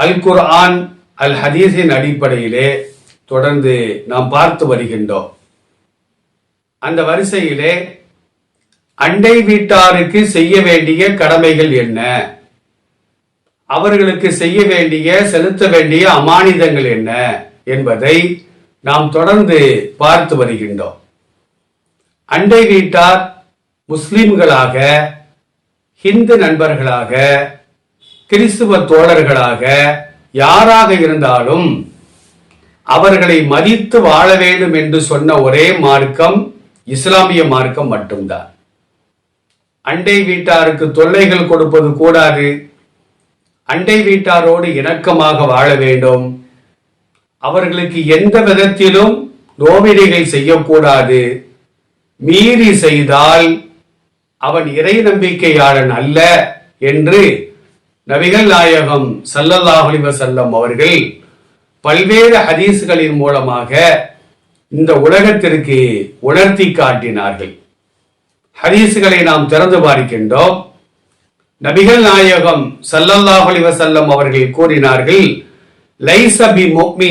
அல் குர்ஆன் அல் ஹதீஸின் அடிப்படையிலே தொடர்ந்து நாம் பார்த்து வருகின்றோம். அந்த வரிசையிலே அண்டை வீட்டாருக்கு செய்ய வேண்டிய கடமைகள் என்ன? அவர்களுக்கு செய்ய வேண்டிய செலுத்த வேண்டிய அமானிதங்கள் என்ன? என்பதை நாம் தொடர்ந்து பார்த்து வருகின்றோம். அண்டை வீட்டார் முஸ்லிம்களாக ஹிந்து நண்பர்களாக கிறிஸ்துவ தோழர்களாக யாராக இருந்தாலும் அவர்களை மதித்து வாழ வேண்டும் என்று சொன்ன ஒரே மார்க்கம் இஸ்லாமிய மார்க்கம் மட்டும்தான். அண்டை வீட்டாருக்கு தொல்லைகள் கொடுப்பது கூடாது. அண்டை வீட்டாரோடு இணக்கமாக வாழ வேண்டும். அவர்களுக்கு எந்த விதத்திலும் நோவினைகள் செய்யக்கூடாது. மீறி செய்தால் அவன் இறை நம்பிக்கையாளன் அல்ல என்று நபிகள் நாயகம் சல்லல்லாஹலி வசல்லம் அவர்கள் பல்வேறு ஹதீஸ்களின் மூலமாக இந்த உலகத்திற்கு உணர்த்தி காட்டினார்கள். ஹதீஸ்களை நாம் திறந்து பார்க்கின்றோம் நபிகள் நாயகம் சல்லல்லாஹலி வசல்லம் அவர்கள் கூறினார்கள் லைசபி பி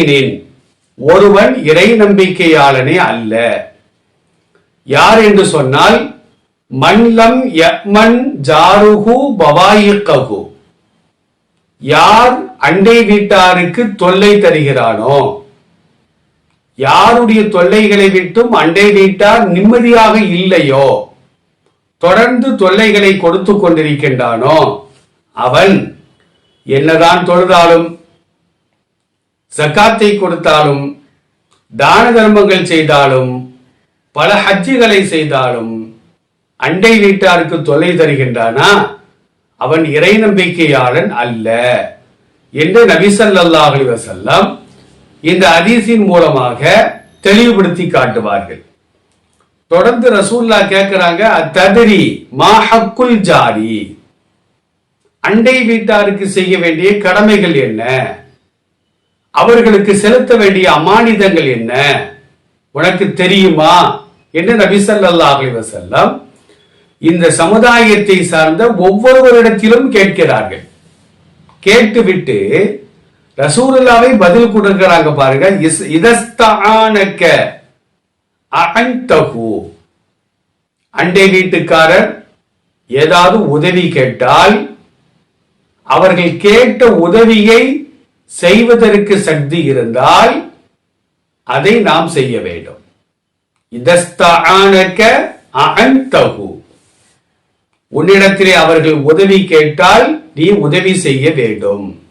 ஒருவன் இறை நம்பிக்கையாளனே அல்ல. யார் என்று சொன்னால் மன்லம் யமன் ஜாருகு பவாயிக்ககு யார் அண்டை வீட்டாருக்கு தொல்லை தருகிறானோ? யாருடைய தொல்லைகளை விட்டும் அண்டை வீட்டார் நிம்மதியாக இல்லையோ? தொடர்ந்து தொல்லைகளை கொடுத்து கொண்டிருக்கின்றானோ? அவன் என்னதான் தொழுதாலும் சக்காத்தை கொடுத்தாலும் தான தர்மங்கள் செய்தாலும் பல ஹஜ்ஜுகளை செய்தாலும் அண்டை வீட்டாருக்கு தொல்லை தருகின்றானா? அவன் இறை நம்பிக்கையாளன் அல்ல. என்று நபிசல்லாஹ் அலைஹி வஸல்லம் இந்த அதிசின் மூலமாக தெளிவுபடுத்தி காட்டுவார்கள். தொடர்ந்து ரசூல்லா கேட்கிறாங்க ததிரி மாஹக்குல் ஜாரி. அண்டை வீட்டாருக்கு செய்ய வேண்டிய கடமைகள் என்ன? அவர்களுக்கு செலுத்த வேண்டிய அமானிதங்கள் என்ன? உனக்கு தெரியுமா? என்று நபி ஸல்லல்லாஹு இந்த சமுதாயத்தை சார்ந்த ஒவ்வொருவரிடத்திலும் கேட்கிறார்கள். கேட்டுவிட்டு ரசூலுல்லாவை பதில் கொடுக்கிறாங்க பாருங்க. இதஸ்தானக்க அகந்தகு அண்டை வீட்டுக்காரர் ஏதாவது உதவி கேட்டால் அவர்கள் கேட்ட உதவியை செய்வதற்கு சக்தி இருந்தால் அதை நாம் செய்ய வேண்டும். இதஸ்தானக்க அகந்தகு உன்னிடத்திலே அவர்கள் உதவி கேட்டால் நீ உதவி செய்ய வேண்டும்.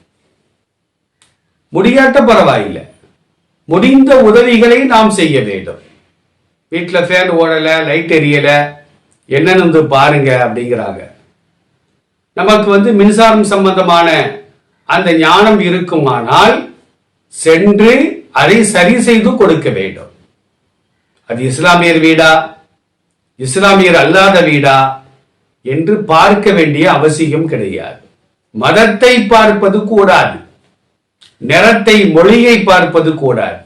முடியாட்ட பரவாயில்லை. முடிந்த உதவிகளை நாம் செய்ய வேண்டும். வீட்டில் ஃபேன் ஓடல லைட் எரியலை என்னன்னு வந்து பாருங்க அப்படிங்கிறாங்க. நமக்கு வந்து மின்சாரம் சம்பந்தமான அந்த ஞானம் இருக்குமானால் சென்று அதை சரி செய்து கொடுக்க வேண்டும். அது இஸ்லாமியர் வீடா? இஸ்லாமியர் அல்லாத வீடா? என்று பார்க்க வேண்டிய அவசியம் கிடையாது. மதத்தை பார்ப்பது கூடாது. நிறத்தை மொழியை பார்ப்பது கூடாது.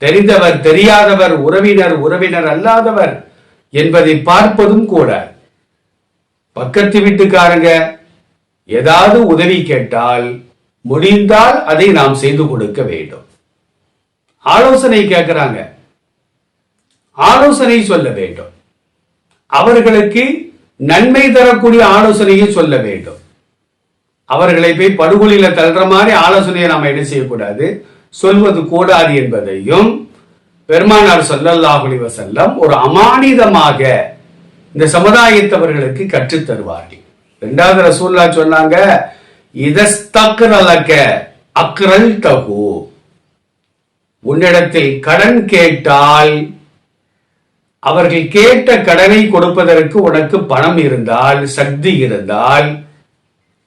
தெரிந்தவர் தெரியாதவர் உறவினர் உறவினர் அல்லாதவர் என்பதை பார்ப்பதும் கூடாது. பக்கத்து வீட்டுக்காரங்க ஏதாவது உதவி கேட்டால் முடிந்தால் அதை நாம் செய்து கொடுக்க வேண்டும். ஆலோசனை கேட்கிறாங்க. ஆலோசனை சொல்ல வேண்டும். அவர்களுக்கு நன்மை தரக்கூடிய ஆலோசனையை சொல்ல வேண்டும். அவர்களை போய் படுகொலியில தள்ளுற மாதிரி ஆலோசனையை நாம் என்ன செய்யக்கூடாது? சொல்வது கூடாது என்பதையும் பெருமானார் ஸல்லல்லாஹு செல்லம் ஒரு அமானிதமாக இந்த சமுதாயத்தவர்களுக்கு கற்றுத் தருவார்கள். ரெண்டாவது ரசூல்லா சொன்னாங்க இதஸ்தக்ரலக அக்ரல் தகு உன்னிடத்தில் கடன் கேட்டால் அவர்கள் கேட்ட கடனை கொடுப்பதற்கு உனக்கு பணம் இருந்தால் சக்தி இருந்தால்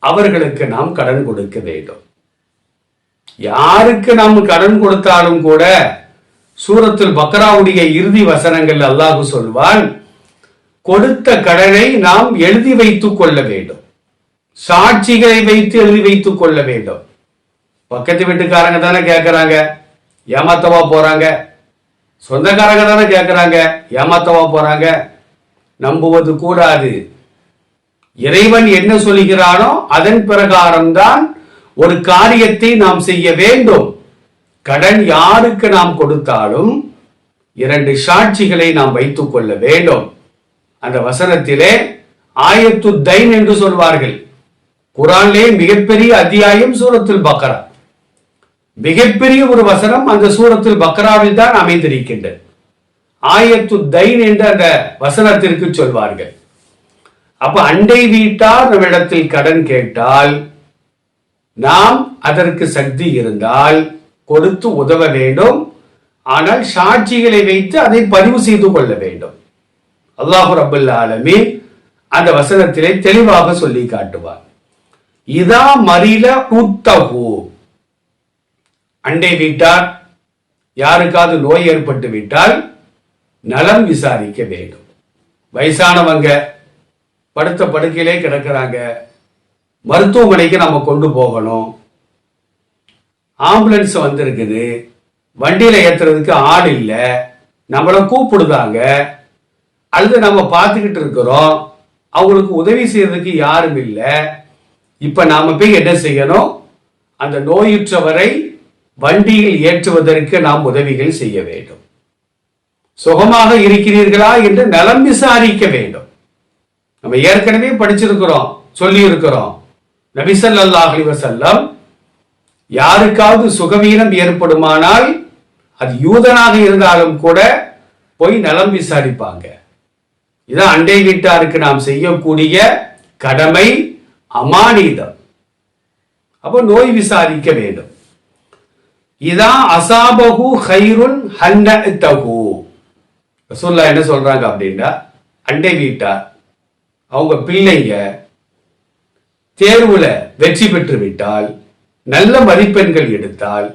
அவர்களுக்கு நாம் கடன் கொடுக்க வேண்டும். யாருக்கு நாம் கடன் கொடுத்தாலும் கூட சூரத்தில் பக்ராவுடைய இறுதி வசனங்கள் அல்லாஹ் சொல்வான் கொடுத்த கடனை நாம் எழுதி வைத்துக் கொள்ள வேண்டும். சாட்சிகளை வைத்து எழுதி வைத்துக் கொள்ள வேண்டும். பக்கத்து வீட்டுக்காரங்க தானே கேட்கிறாங்க ஏமாத்தவா போறாங்க? சொந்தக்காரங்க தானே கேட்கறாங்க ஏமாத்தவா போறாங்க. நம்புவது கூடாது. இறைவன் என்ன சொல்கிறானோ அதன் பிரகாரம்தான் ஒரு காரியத்தை நாம் செய்ய வேண்டும். கடன் யாருக்கு நாம் கொடுத்தாலும் இரண்டு சாட்சிகளை நாம் வைத்துக் கொள்ள வேண்டும். அந்த வசனத்திலே ஆயத்து தைன் என்று சொல்வார்கள். குரானிலே மிகப்பெரிய அத்தியாயம் சூரத்தில் பக்கரா. மிகப்பெரிய ஒரு வசனம் அந்த சூரத்தில் பக்ராவில் தான் அமைந்திருக்கின்றது. ஆயத்து தைன் என்ற அந்த வசனத்திற்கு சொல்வார்கள். அப்ப அண்டை வீட்டார் நம்மிடத்தில் கடன் கேட்டால் நாம் அதற்கு சக்தி இருந்தால் கொடுத்து உதவ வேண்டும். ஆனால் சாட்சிகளை வைத்து அதை பதிவு செய்து கொள்ள வேண்டும். அல்லாஹு ரபுல்ல ஆலமீன் அந்த வசனத்திலே தெளிவாக சொல்லி காட்டுவார். இதா மறில உத்தகு அண்டை வீட்டார் யாருக்காவது நோய் ஏற்பட்டு விட்டால் நலம் விசாரிக்க வேண்டும். வயசானவங்க படுத்த படுக்கையிலே கிடக்கிறாங்க. மருத்துவமனைக்கு நம்ம கொண்டு போகணும். ஆம்புலன்ஸ் வந்திருக்குது. வண்டியில் ஏத்துறதுக்கு ஆள் இல்லை. நம்மளை கூப்பிடுதாங்க அல்லது நம்ம பார்த்துக்கிட்டு இருக்கிறோம். அவங்களுக்கு உதவி செய்யறதுக்கு யாரும் இல்லை. இப்போ நாம போய் என்ன செய்யணும்? அந்த நோயுற்றவரை வண்டியில் ஏற்றுவதற்கு நாம் உதவிகள் செய்ய வேண்டும். சுகமாக இருக்கிறீர்களா என்று நலம் விசாரிக்க வேண்டும். நம்ம ஏற்கனவே படிச்சிருக்கிறோம் சொல்லி இருக்கிறோம் நபிசல்லாஹ் செல்லம் யாருக்காவது சுகவீனம் ஏற்படுமானால் அது யூதனாக இருந்தாலும் கூட போய் நலம் விசாரிப்பாங்க. இதான் அண்டை வீட்டாருக்கு நாம் செய்யக்கூடிய கடமை அமானிதம். அப்போ நோய் விசாரிக்க வேண்டும். இதான் அசாபகு ஹைருன் ஹன்னதகு ரசூல்லா என்ன சொல்றாங்க அப்படின்னா அண்டை வீட்டார் அவங்க பிள்ளைங்க தேர்வுல வெற்றி பெற்று விட்டால் நல்ல மதிப்பெண்கள் எடுத்தால்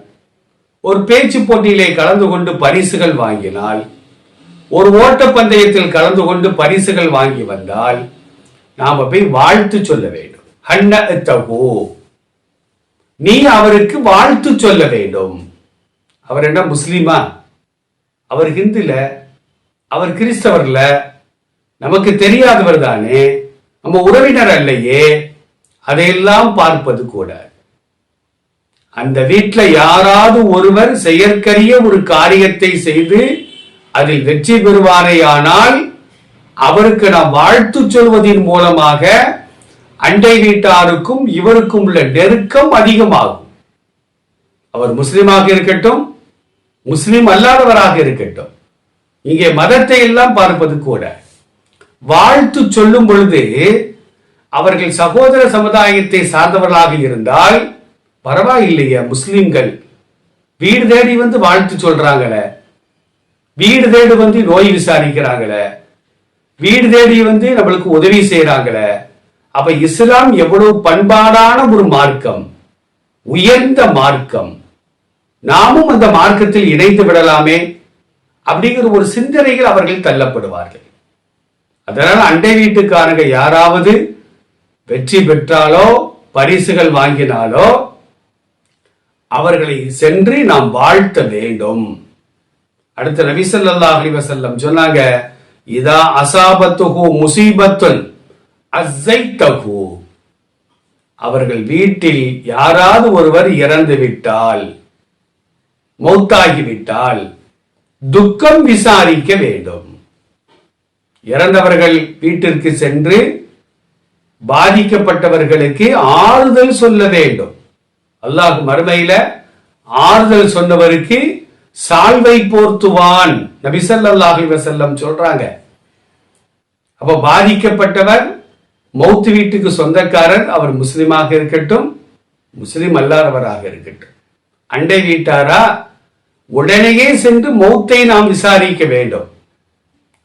ஒரு பேச்சு போட்டியிலே கலந்து கொண்டு பரிசுகள் வாங்கினால் ஒரு ஓட்டப்பந்தயத்தில் கலந்து கொண்டு பரிசுகள் வாங்கி வந்தால் நாம போய் வாழ்த்து சொல்ல வேண்டும். ஹன்னதகு நீ அவருக்கு வாழ்த்து சொல்ல வேண்டும். அவர் என்ன முஸ்லீமா? அவர் ஹிந்துல அவர் கிறிஸ்தவர்ல நமக்கு தெரியாதவர் தானே நம்ம உறவினர் அல்லையே அதையெல்லாம் பார்ப்பது கூட. அந்த வீட்டில் யாராவது ஒருவர் செயற்கரிய ஒரு காரியத்தை செய்து அதில் வெற்றி பெறுவாரேயானால் அவருக்கு நாம் வாழ்த்து சொல்வதன் மூலமாக அண்டை வீட்டாருக்கும் இவருக்கும் உள்ள நெருக்கம் அதிகமாகும். அவர் முஸ்லிமாக இருக்கட்டும் முஸ்லிம் அல்லாதவராக இருக்கட்டும். இங்கே மதத்தை எல்லாம் பார்ப்பது கூட. வாழ்த்து சொல்லும் பொழுது அவர்கள் சகோதர சமுதாயத்தை சார்ந்தவர்களாக இருந்தால் பரவாயில்லையே முஸ்லிம்கள். வீடு தேடி வந்து வாழ்த்து சொல்றாங்களே. வீடு தேடி வந்து நோய் விசாரிக்கிறாங்களே. வீடு தேடி வந்து நம்மளுக்கு உதவி செய்யறாங்களே அப்ப இஸ்லாம் எவ்வளவு பண்பாடான ஒரு மார்க்கம் உயர்ந்த மார்க்கம். நாமும் அந்த மார்க்கத்தில் இணைந்து விடலாமே அப்படிங்கிற ஒரு சிந்தனைகள் அவர்கள் தள்ளப்படுவார்கள். அதனால் அண்டை வீட்டுக்காரங்க யாராவது வெற்றி பெற்றாலோ பரிசுகள் வாங்கினாலோ அவர்களை சென்று நாம் வாழ்த்த வேண்டும். அடுத்த நபி அலிவசல்லம் சொன்னாங்க இதா அசாபத்துஹு முசீபத்துன் அசைத்தகு. அவர்கள் வீட்டில் யாராவது ஒருவர் இறந்து விட்டால் மௌத்தாகிவிட்டால் துக்கம் விசாரிக்க வேண்டும். இறந்தவர்கள் வீட்டிற்கு சென்று பாதிக்கப்பட்டவர்களுக்கு ஆறுதல் சொல்ல வேண்டும். அல்லாஹ் மறுமையில ஆறுதல் சொன்னவருக்கு சால்வை போர்த்துவான். நபிசல்லாஹி வசல்லம் சொல்றாங்க. அப்ப பாதிக்கப்பட்டவர் மௌத்து வீட்டுக்கு சொந்தக்காரர் அவர் முஸ்லீமாக இருக்கட்டும் முஸ்லீம் அல்லாதவராக இருக்கட்டும். அண்டை வீட்டாரா? உடனேயே சென்று மௌத்தை நாம் விசாரிக்க வேண்டும்.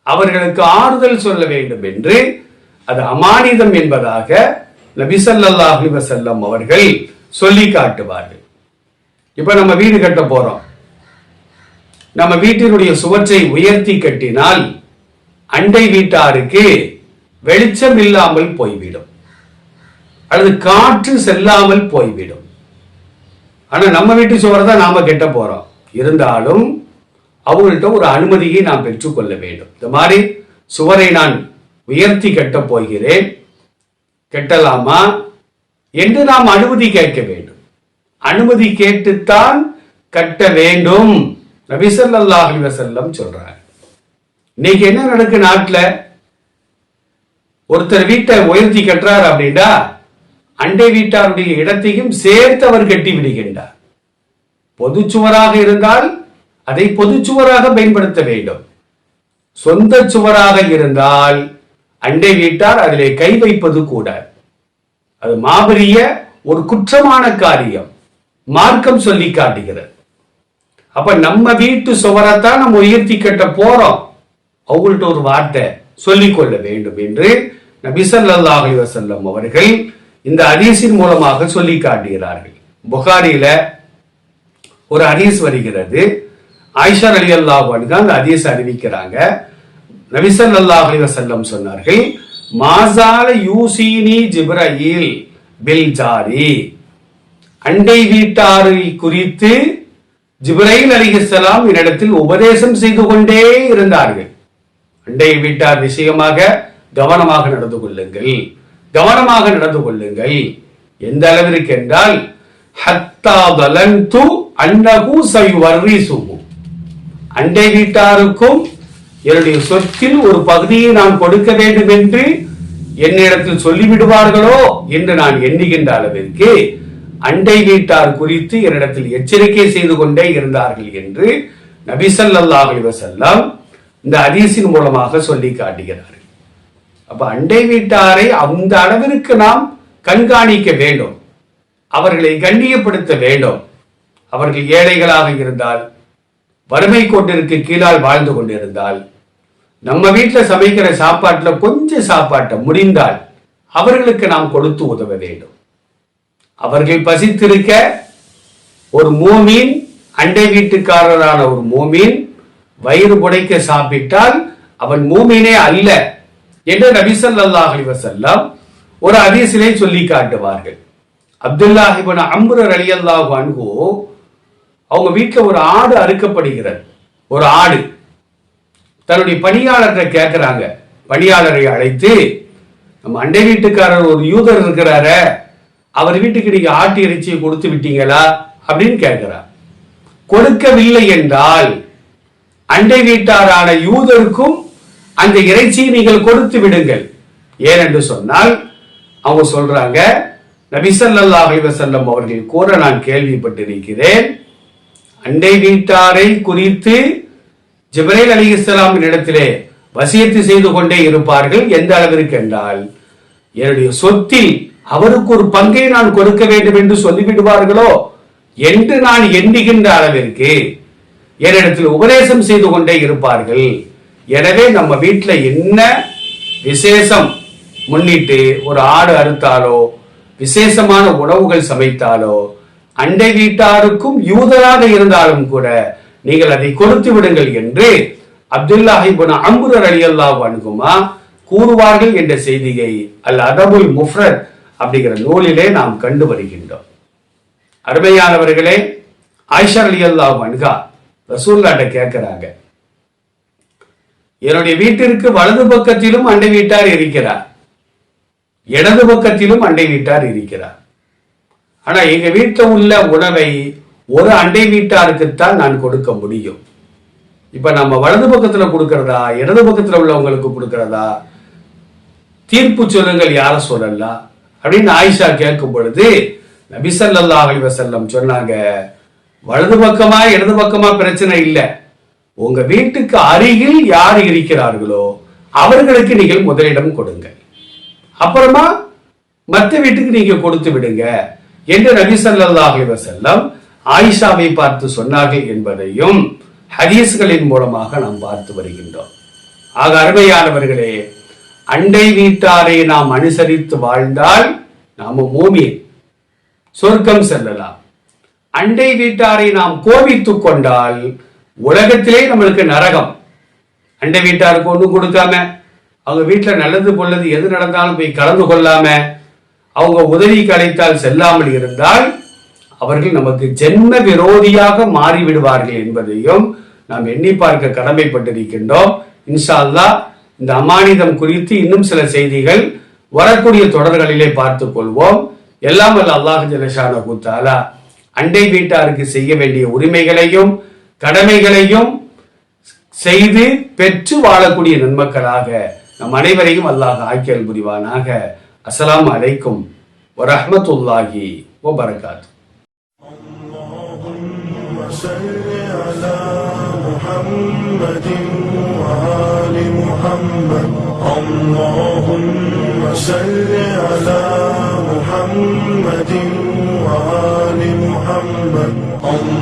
அவர்களுக்கு ஆறுதல் சொல்ல வேண்டும் என்று அது அமானிதம் என்பதாக நபிசல்லாஹி வசல்லம் அவர்கள் சொல்லி காட்டுவார்கள். இப்ப நம்ம வீடு கட்ட போறோம். நம்ம வீட்டினுடைய சுவற்றை உயர்த்தி கட்டினால் அண்டை வீட்டாருக்கு வெளிச்சம் இல்லாமல் போய்விடும். அல்லது காற்று செல்லாமல் போய்விடும். ஆனால் நம்ம வீட்டு சுவரை தான் நாம கெட்ட போறோம். இருந்தாலும் அவங்கள்ட்ட ஒரு அனுமதியை நாம் பெற்றுக்கொள்ள வேண்டும். இந்த மாதிரி சுவரை நான் உயர்த்தி கட்டப் போகிறேன். கெட்டலாமா? என்று நாம் அனுமதி கேட்க வேண்டும். அனுமதி கேட்டுத்தான் கட்ட வேண்டும். நபிசல்லாஹ் அலி செல்லம் சொல்றாங்க இன்னைக்கு என்ன நடக்கு நாட்டில்? ஒருத்தர் வீட்டை உயர்த்தி கட்டுறார் அப்படின்னா அண்டை வீட்டாருடைய இடத்தையும் சேர்த்து அவர் கட்டி விடுகின்றார். பொது சுவராக இருந்தால் அதை பொதுச்சுவராக பயன்படுத்த வேண்டும். சொந்த சுவராக இருந்தால் அண்டை வீட்டார் அதிலே கை வைப்பது கூட. அது மாபெரிய ஒரு குற்றமான காரியம். மார்க்கம் சொல்லி காட்டுகிறது. அப்ப நம்ம வீட்டு சுவரைத்தான் நம்ம உயர்த்தி கட்ட போறோம். அவங்கள்ட்ட ஒரு வார்த்தை. சொல்லிக் கொள்ள வேண்டும் என்று நபிசல்லாஹ் அலி வசல்லம் அவர்கள் இந்த ஹதீஸின் மூலமாக சொல்லி காட்டுகிறார்கள். புகாரியில ஒரு ஹதீஸ் வருகிறது. ஆயிஷா அலி அல்லாஹ் அந்த ஹதீஸ் அறிவிக்கிறாங்க. நபிசல்லாஹ் அலி வசல்லம் சொன்னார்கள் மாசால யூசினி ஜிப்ரஹில் பில் ஜாரி. அண்டை வீட்டாரை குறித்து ஜிப்ரைல் அலிஹலாம் என்னிடத்தில் உபதேசம் செய்து கொண்டே இருந்தார்கள். அண்டை வீட்டார் விஷயமாக கவனமாக நடந்து கொள்ளுங்கள். கவனமாக நடந்து கொள்ளுங்கள். எந்த அளவிற்கு என்றால் அண்டை வீட்டாருக்கும் என்னுடைய சொத்தில் ஒரு பகுதியை நான் கொடுக்க வேண்டும் என்று என்னிடத்தில் சொல்லிவிடுவார்களோ என்று நான் எண்ணுகின்ற அளவிற்கு அண்டை வீட்டார் குறித்து என்னிடத்தில் எச்சரிக்கை செய்து கொண்டே இருந்தார்கள் என்று நபிசல்லாஹ் செல்லம் இந்த ஹதீஸின் மூலமாக சொல்லி காட்டுகிறார்கள். அப்ப அண்டை வீட்டாரை அந்த அளவிற்கு நாம் கண்காணிக்க வேண்டும். அவர்களை கண்ணியப்படுத்த வேண்டும். அவர்கள் ஏழைகளாக இருந்தால் வறுமை கொண்டிருக்கு கீழால் வாழ்ந்து கொண்டிருந்தால் நம்ம வீட்டில் சமைக்கிற சாப்பாட்டில் கொஞ்சம் சாப்பாட்டை முடிந்தால் அவர்களுக்கு நாம் கொடுத்து உதவ வேண்டும். அவர்கள் பசித்திருக்க ஒரு மூமீன் அண்டை வீட்டுக்காரரான ஒரு மூமீன் வயிறு புடைக்க சாப்பிட்டால் அவன் மூமினே அல்ல என்று நபிசல்லாஹ் அலி செல்லம் ஒரு அதிசிலை சொல்லி காட்டுவார்கள். அப்துல்லாஹிபன் அம்ரர் அலி அல்லாஹ் அன்ஹோ அவங்க வீட்டில் ஒரு ஆடு அறுக்கப்படுகிறது. ஒரு ஆடு. தன்னுடைய பணியாளர்கிட்ட கேட்கிறாங்க பணியாளரை அழைத்து நம்ம அண்டை வீட்டுக்காரர் ஒரு யூதர் இருக்கிறார அவர் வீட்டுக்கு நீங்க ஆட்டு இறைச்சியை கொடுத்து விட்டீங்களா? அப்படின்னு கேட்கிறார் கொடுக்கவில்லை என்றால் அண்டை வீட்டாரான யூதருக்கும் அந்த இறைச்சியை நீங்கள் கொடுத்து விடுங்கள். ஏனென்று சொன்னால் அவங்க சொல்றாங்க நபிசல்லாஹ் வசல்லம் அவர்கள் கூற நான் கேள்விப்பட்டிருக்கிறேன். அண்டை வீட்டாரை குறித்து ஜிப்ரேல் அலி இஸ்லாமின் இடத்திலே வசியத்து செய்து கொண்டே இருப்பார்கள். எந்த அளவிற்கு என்றால் என்னுடைய சொத்தில் அவருக்கு ஒரு பங்கை நான் கொடுக்க வேண்டும் என்று சொல்லிவிடுவார்களோ? என்று நான் எண்ணுகின்ற அளவிற்கு என்னிடத்தில் உபதேசம் செய்து கொண்டே இருப்பார்கள். எனவே நம்ம வீட்டில் என்ன விசேஷம் முன்னிட்டு ஒரு ஆடு அறுத்தாலோ விசேஷமான உணவுகள் சமைத்தாலோ அண்டை வீட்டாருக்கும் யூதராக இருந்தாலும் கூட நீங்கள் அதை கொடுத்து விடுங்கள் என்று அப்துல்லாஹிபுன் அம்புரர் அலி அல்லாஹ் அணுகுமா கூறுவார்கள் என்ற செய்தியை அல் அதபுல் முஃப்ரத் அப்படிங்கிற நூலிலே நாம் கண்டு வருகின்றோம். அருமையானவர்களே ஆயிஷா அலி அல்லாஹ் அன்கா ரசூல்லாட்ட கேட்கிறாங்க. என்னுடைய வீட்டிற்கு வலது பக்கத்திலும் அண்டை வீட்டார் இருக்கிறார். இடது பக்கத்திலும் அண்டை வீட்டார் இருக்கிறார். ஆனா எங்க வீட்டில் உள்ள உணவை ஒரு அண்டை வீட்டாருக்குத்தான் நான் கொடுக்க முடியும். இப்ப நம்ம வலது பக்கத்துல கொடுக்கறதா? இடது பக்கத்துல உள்ளவங்களுக்கு கொடுக்கறதா? தீர்ப்பு சொல்லுங்கள் யார சொல்லலாம் அப்படின்னு ஆயிஷா கேட்கும் பொழுது நபிசல்லா ஸல்லல்லாஹு சொன்னாங்க வலது பக்கமா இடது பக்கமா பிரச்சனை இல்லை. உங்க வீட்டுக்கு அருகில் யார் இருக்கிறார்களோ அவர்களுக்கு நீங்கள் முதலிடம் கொடுங்க. அப்புறமா மற்ற வீட்டுக்கு நீங்க கொடுத்து விடுங்க என்று நபி ஸல்லல்லாஹு செல்லம் ஆயிஷாவை பார்த்து சொன்னார்கள் என்பதையும் ஹதீஸ்களின் மூலமாக நாம் பார்த்து வருகின்றோம். ஆக அருமையானவர்களே அண்டை வீட்டாரை நாம் அனுசரித்து வாழ்ந்தால் நாம மூமி சொர்க்கம் செல்லலாம். அண்டை வீட்டாரை நாம் கோபித்துக் கொண்டால் உலகத்திலே நம்மளுக்கு நரகம். அண்டை வீட்டாருக்கு ஒன்றும் கொடுக்காம அவங்க வீட்டில் நல்லது பொல்லது எது நடந்தாலும் போய் கலந்து கொள்ளாம அவங்க உதவிக்கு அழைத்தால் செல்லாமல் இருந்தால் அவர்கள் நமக்கு ஜென்ம விரோதியாக மாறிவிடுவார்கள் என்பதையும் நாம் எண்ணி பார்க்க கடமைப்பட்டிருக்கின்றோம். இன்ஷா அல்லாஹ் இந்த அமானிதம் குறித்து இன்னும் சில செய்திகள் வரக்கூடிய தொடர்களிலே பார்த்துக் கொள்வோம். எல்லாம் அல்ல அல்லாஹ் ஜலஷான கூத்தாலா அண்டை வீட்டாருக்கு செய்ய வேண்டிய உரிமைகளையும் கடமைகளையும் செய்து பெற்று வாழக்கூடிய நன்மக்களாக நம் அனைவரையும் அல்லாஹ் ஆக்கியல் புரிவானாக அஸ்ஸலாமு அலைக்கும் வரஹ்மத்துல்லாஹி வபரகாத்து صل على محمد وآل محمد اللهم صل على محمد